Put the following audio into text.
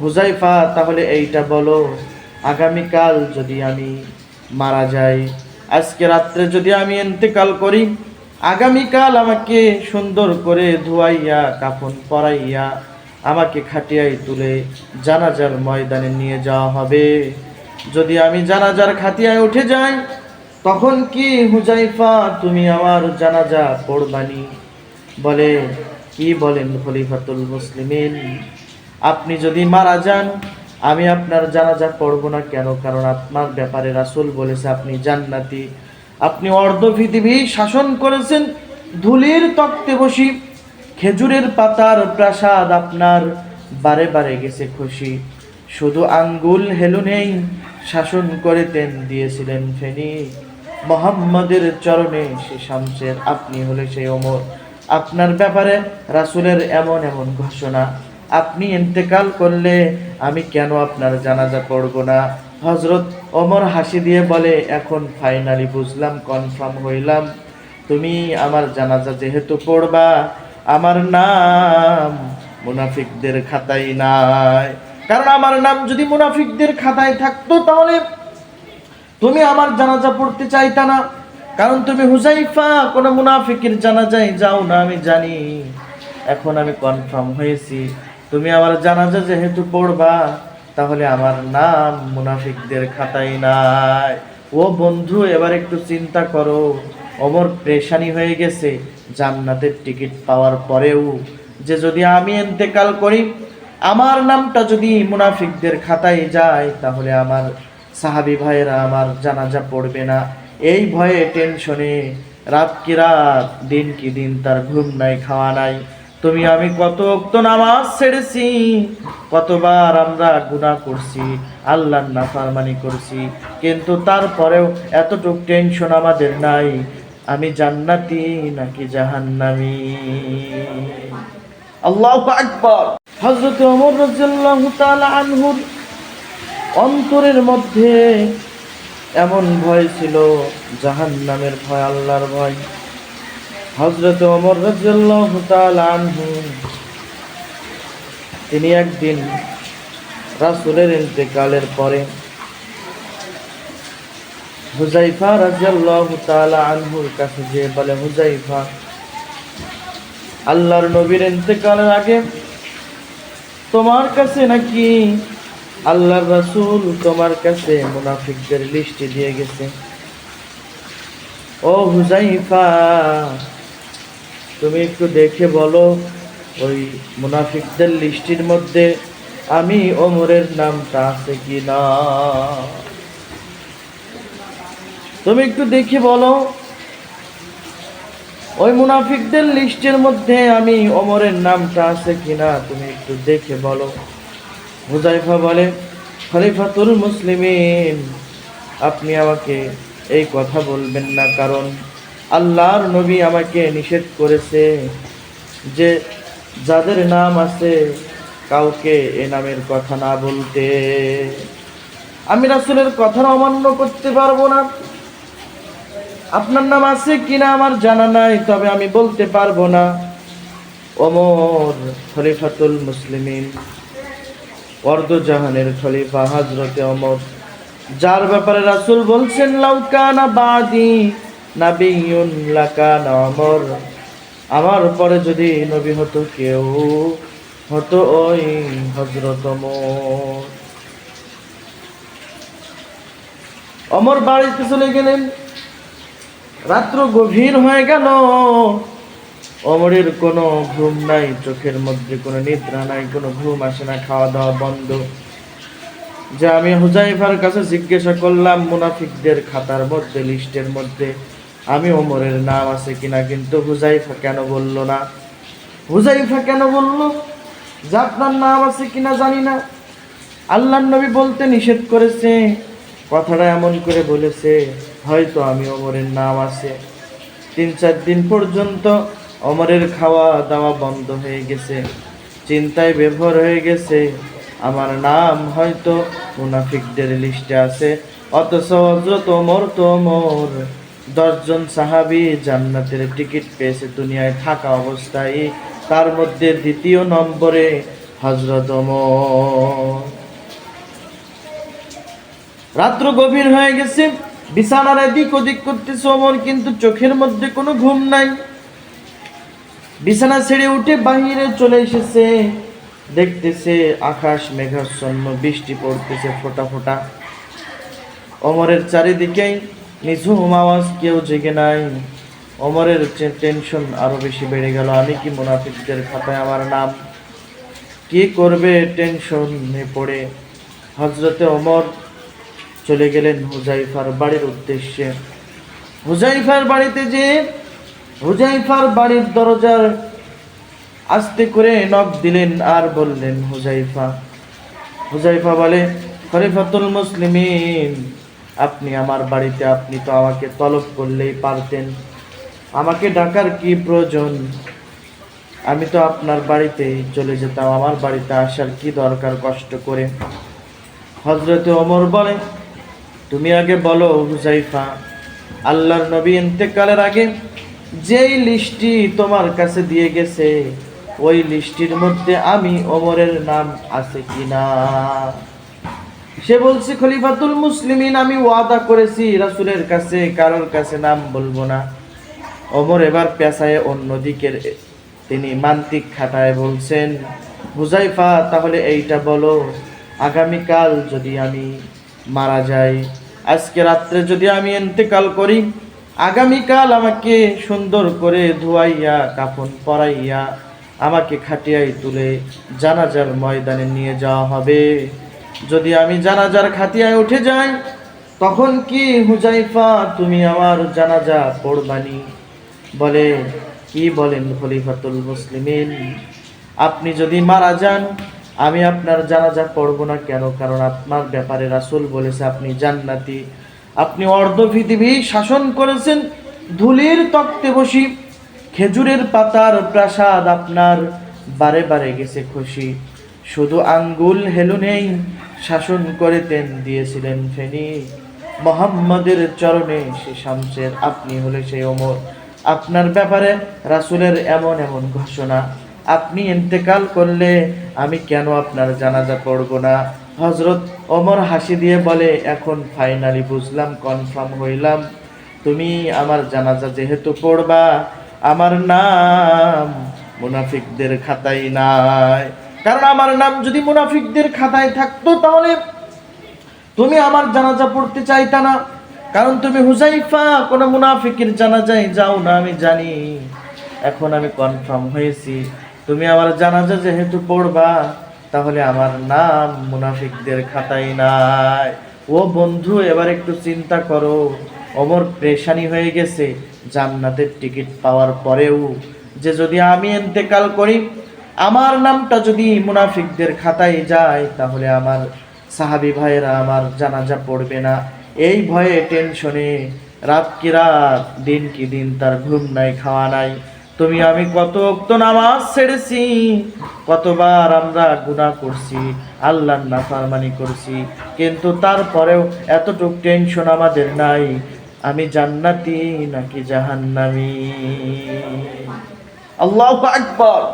হুজাইফা, তাহলে এইটা বলো, আগামীকাল যদি আমি মারা যাই, আজকে রাত্রে যদি আমি ইন্তেকাল করি, আগামীকাল আমাকে সুন্দর করে ধোয়াইয়া, কাফন পরাইয়া আমাকে খাটিয়াই তুলে জানাজার ময়দানে নিয়ে যাওয়া হবে। যদি আমি জানাজার খাটিয়ায় উঠে যাই, তখন কি হুজাইফা, তুমি আমার জানাজা পড়বানি? বলে, কি বলেন খলিফাতুল মুসলিমিন? আপনি যদি মারা যান, আমি আপনার জানাজা পড়ব না কেন? কারণ আপনার ব্যাপারে রাসূল বলেছে, আপনি জান্নাতি। আপনি অর্ধ পৃথিবী শাসন করেছেন, ধুলির তক্তে বসি, খেজুরের পাতার প্রাসাদ আপনার বারে বারে গেছে খুশি। শুধু আঙ্গুল হেলু নেই, শাসন করেতেন দিয়েছিলেন ফেনি। মোহাম্মদের চরণে সে শামসের আপনি হলে সেই ওমর। আপনার ব্যাপারে রাসুলের এমন এমন ঘোষণা। আপনি ইন্তেকাল করলে আমি কেন আপনার জানাজা পড়ব না? হজরত ওমর হাসি দিয়ে বলে, এখন ফাইনালি বুঝলাম কনফার্ম হইলাম, তুমি আমার জানাজা যেহেতু পড়বা, আমার নাম মুনাফিকদের খাতায় নাই। কারণ আমার নাম যদি মুনাফিকদের খাতায় থাকতো তাহলে তুমি আমার জানাজা পড়তে চাইতা না। কারণ তুমি হুজাইফা কোনো মুনাফিকের জানাজায় যাও না, আমি জানি। এখন আমি কনফার্ম হয়েছি। তুমি আমার জানাজা যেহেতু পড়বা, তাহলে আমার নাম মুনাফিকদের খাতায় নাই। ও বন্ধু, এবার একটু চিন্তা করো। অমর প্রেশানি হয়ে গেছে, জান্নাতের টিকিট পাওয়ার পরেও। যে যদি আমি ইন্তেকাল করি, আমার নামটা যদি মুনাফিকদের খাতায় যায়, তাহলে আমার সাহাবি ভাইয়েরা আমার জানাজা পড়বে না। এই ভয়ে টেনশনে রাত কি রাত, দিন কি দিন তার ঘুম নাই, খাওয়া নাই। তুমি আমি কত অক্ত নামাজ ছেড়েছি, কতবার আমরা গুনাহ করছি, আল্লাহর নাফরমানি করছি, কিন্তু তারপরেও এতটুক টেনশন আমাদের নাই, আমি জান্নাতি নাকি জাহান্নামি? আল্লাহ আকবার। হযরত ওমর রাদিয়াল্লাহু তাআলা আনহুর অন্তরের মধ্যে এমন ভয় ছিল, জাহান্নামের ভয়, আল্লাহর ভয়। হজরত অমর তাআলা তিনি একদিন রাসূলের ইন্তেকালের পরে হুজাইফা রাদিয়াল্লাহু তাআলা আনহুর কাছে যে বলে হুজাইফা আল্লাহর নবীর ইন্তেকালের আগে তোমার কাছে নাকি আল্লাহর রাসূল তোমার কাছে মুনাফিকদের লিস্ট দিয়ে গেছে? ও হুজাইফা তুমি একটু দেখে বলো ওই মুনাফিকদের লিস্টির মধ্যে আমি ওমরের নামটা আছে কি না তুমি একটু দেখে বলো। ওই মুনাফিকদের লিস্টের মধ্যে আমি ওমরের নামটা আছে কিনা তুমি একটু দেখে বলো। হুজাইফা বলে, খলিফাতুল মুসলিমিন, আপনি আমাকে এই কথা বলবেন না কারণ আল্লাহর নবী আমাকে নিষেধ করেছে যে যাদের নাম আছে কাউকে এ নামের কথা না বলতে। আমি রাসূলের কথা অমান্য করতে পারব না। আপনার নাম আছে কিনা আমার জানা নাই, তবে আমি বলতে পারব না। ওমর খলিফাতুল মুসলিমিন জাহানের খলিফা হাজরতে অমর যার ব্যাপারে রাসূল বলছেন লাউকানা বাদি আমার পরে যদি নবী হতো কেউ, হতো ওই হজরতম অমর। বাড়িতে চলে গেলেন। রাত্র গভীর হয়ে গেল। অমরের কোনো ঘুম নাই, চোখের মধ্যে কোনো নিদ্রা নাই, কোনো ঘুম আসে না খাওয়া দাওয়া বন্ধ। যে আমি হুজাইফার কাছে জিজ্ঞাসা করলাম, মুনাফিকদের খাতার মধ্যে, লিস্টের মধ্যে আমি ওমরের নাম আছে কিনা কিন্তু হুজাইফা কেন বলল না? হুজাইফা কেন বলল? যে আপনার নাম আছে কিনা জানি না। আল্লাহ নবী বলতে নিষেধ করেছে, কথাটা এমন করে বলেছে, হয়তো আমি ওমরের নাম আছে। তিন চার দিন পর্যন্ত অমরের খাওয়া দাওয়া বন্ধ হয়ে গেছে, চিন্তায় বেভর হয়ে গেছে। আমার নাম হয়তো মুনাফিকদের লিস্টে আছে, অথচ হজরত ওমর তো ওমর। দশজন সাহাবি জান্নাতের টিকিট পেয়েছে দুনিয়ায় থাকা অবস্থায়। তার মধ্যে দ্বিতীয় নম্বরে হজরত রাত্র গভীর হয়ে গেছে, বিছানার এদিক ওদিক করতেছে অমর কিন্তু চোখের মধ্যে কোনো ঘুম নাই। বিছানা ছেড়ে উঠে বাহিরে চলে এসেছে, দেখতেছে আকাশ মেঘাচ্ছন্ন, বৃষ্টি পড়তেছে ফোটা ফোটা। অমরের চারিদিকেই নিঝুম আওয়াজ কেউ জেগে নাই। অমরের টেনশন আরও বেশি বেড়ে গেল। আমি কি মুনাফিকদের খাতায় আমার নাম? কি করবে টেনশনে পড়ে? হজরতে অমর চলে গেলেন হুজাইফার বাড়ির উদ্দেশ্যে। হুজাইফার বাড়িতে যে হুজাইফার বাড়ির দরজার আস্তে করে নখ দিলেন আর বললেন, হুজাইফা। হুজাইফা বলে, খলিফাতুল মুসলিমিন আপনি আমার বাড়িতে, আপনি তো আমাকে তলব করলেই পারতেন। আমাকে ডাকার কি প্রয়োজন? আমি তো আপনার বাড়িতেই চলে যেতাম, আমার বাড়িতে আসার কি দরকার কষ্ট করে? হজরতে ওমর বলে, তুমি আগে বলো হুজাইফা আল্লাহর নবী ইন্তেকালের আগে যেই লিস্টটি তোমার কাছে দিয়ে গেছে, ওই লিস্টির মধ্যে আমি ওমরের নাম আছে কিনা? সে বলছে, খলিফাতুল মুসলিমিন, আমি ওয়াদা করেছি রাসুলের কাছে, কারোর কাছে নাম বলব না। ওমর এবার পেশায় অন্যদিকের তিনি মান্তিক খাটায় বলছেন হুজাইফা তাহলে এইটা বলো, আগামীকাল যদি আমি মারা যাই, আজকে রাত্রে যদি আমি ইন্তেকাল করি, আগামীকাল আমাকে সুন্দর করে ধোয়াইয়া, কাফন পরাইয়া, আমাকে খাটিয়াই তুলে জানাজার ময়দানে নিয়ে যাওয়া হবে। যদি আমি জানাজার খাতিয়ায় উঠে যাই, তখন কি হুজাইফা তুমি আমার জানাজা পড়বানি? বলে, কি বলেন খলিফাতুল মুসলিমিন? আপনি যদি মারা যান, আমি আপনার জানাজা পড়ব না কেন? কারণ আপনার ব্যাপারে রাসূল বলেছে, আপনি জান্নাতি। আপনি অর্ধ পৃথিবী শাসন করেছেন, ধুলির তক্তে বসি। খেজুরের পাতার প্রাসাদ আপনার বারে বারে গেছে খুশি। শুধু আঙ্গুল হেলুনেই শাসন করিতেন দিয়েছিলেন ফেনি। মোহাম্মদের চরণে সে শামসের আপনি হলে সেই ওমর। আপনার ব্যাপারে রাসুলের এমন এমন ঘোষণা। আপনি ইন্তেকাল করলে আমি কেন আপনার জানাজা পড়ব না? হজরত ওমর হাসি দিয়ে বলে, এখন ফাইনালি বুঝলাম কনফার্ম হইলাম। তুমি আমার জানাজা যেহেতু পড়বা, আমার নাম মুনাফিকদের খাতায় নাই। কারণ আমার নাম যদি মুনাফিকদের খাতায় থাকতো, তাহলে তুমি আমার জানাজা পড়তে চাইতা না। কারণ তুমি হুজাইফা, কোন মুনাফিকের জানাজায় যাও না, আমি জানি। এখন আমি কনফার্ম হয়েছি। তুমি আমার জানাজা যেহেতু পড়বা, তাহলে আমার নাম মুনাফিকদের খাতায় নাই। ও বন্ধু, এবার একটু চিন্তা করো। অমর প্রেশানি হয়ে গেছে। জান্নাতের টিকিট পাওয়ার পরেও যে যদি আমি এন্তেকাল করি আমার নামটা যদি মুনাফিকদের খাতায় যায়, তাহলে আমার সাহাবি ভাইয়েরা আমার জানাজা পড়বে না। এই ভয়ে টেনশনে রাত কি রাত, দিন কি দিন তার ঘুম নাই, খাওয়া নাই। তুমি, আমি কত অক্ত নামাজ ছেড়েছি, কতবার আমরা গুনাহ করছি, আল্লাহর নাফরমানি করছি, কিন্তু তারপরেও এতটুক টেনশন আমাদের নাই, আমি জান্নাতি নাকি জাহান্নামি? আল্লাহু আকবার।